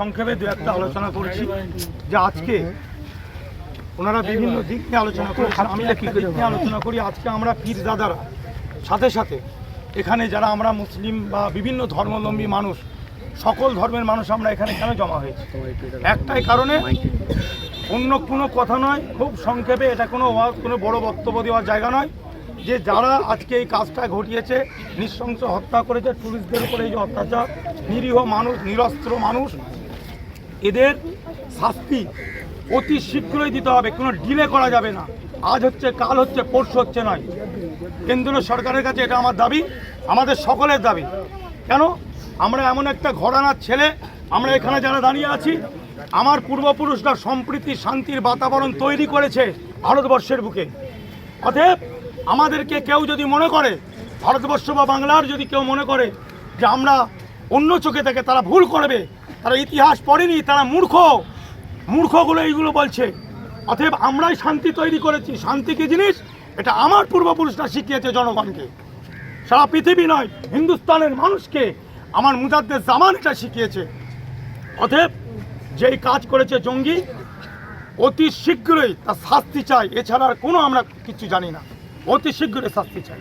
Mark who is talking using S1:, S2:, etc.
S1: সংক্ষেপে দু একটা আলোচনা করছি যে আজকে ওনারা বিভিন্ন দিক নিয়ে আলোচনা করেছেন, আমি একটা দিক নিয়ে আলোচনা করি। আজকে আমরা পীরজাদারা সাথে সাথে এখানে যারা আমরা মুসলিম বা বিভিন্ন ধর্মাবলম্বী মানুষ, সকল ধর্মের মানুষ আমরা এখানে কেন জমা হয়েছি? একটাই কারণে অন্য কোনো কথা নয়, খুব সংক্ষেপে এটা কোনো কোনো বড় বক্তব্য দেওয়ার জায়গা নয় যে যারা আজকে এই কাজটা ঘটিয়েছে, নৃশংস হত্যা করেছে টুরিস্টদের উপরে এই যে অত্যাচার, নিরীহ মানুষ, নিরস্ত্র মানুষ এদের শাস্তি অতি শীঘ্রই দিতে হবে, কোনো ডিলে করা যাবে না। আজ হচ্ছে, কাল হচ্ছে, পরশু হচ্ছে নয়। কেন্দ্রীয় সরকারের কাছে এটা আমার দাবি, আমাদের সকলের দাবি। কেন? আমরা এমন একটা ঘরানার ছেলে, আমরা এখানে যারা দাঁড়িয়ে আছি, আমার পূর্বপুরুষরা সম্প্রীতি, শান্তির বাতাবরণ তৈরি করেছে ভারতবর্ষের বুকে। অতএব, আমাদেরকে কেউ যদি মনে করে, ভারতবর্ষ বা বাংলার যদি কেউ মনে করে যে আমরা অন্য চোখে থেকে তারা ভুল করবে। তারা ইতিহাস পড়েনি, তারা মূর্খ। মূর্খগুলো এইগুলো বলছে। অতএব আমরাই শান্তি তৈরি করেছি। শান্তি কি জিনিস? এটা আমার পূর্বপুরুষরা শিখিয়েছে জনগণকে। সারা পৃথিবী নয়, হিন্দুস্তানের মানুষকে আমার মুজাদ্দের জামান এটা শিখিয়েছে। অতএব যেই কাজ করেছে জঙ্গি, অতি শীঘ্রই তার শাস্তি চাই। এছাড়া আর কোনো আমরা কিছু জানি না। অতি শীঘ্রই শাস্তি চাই।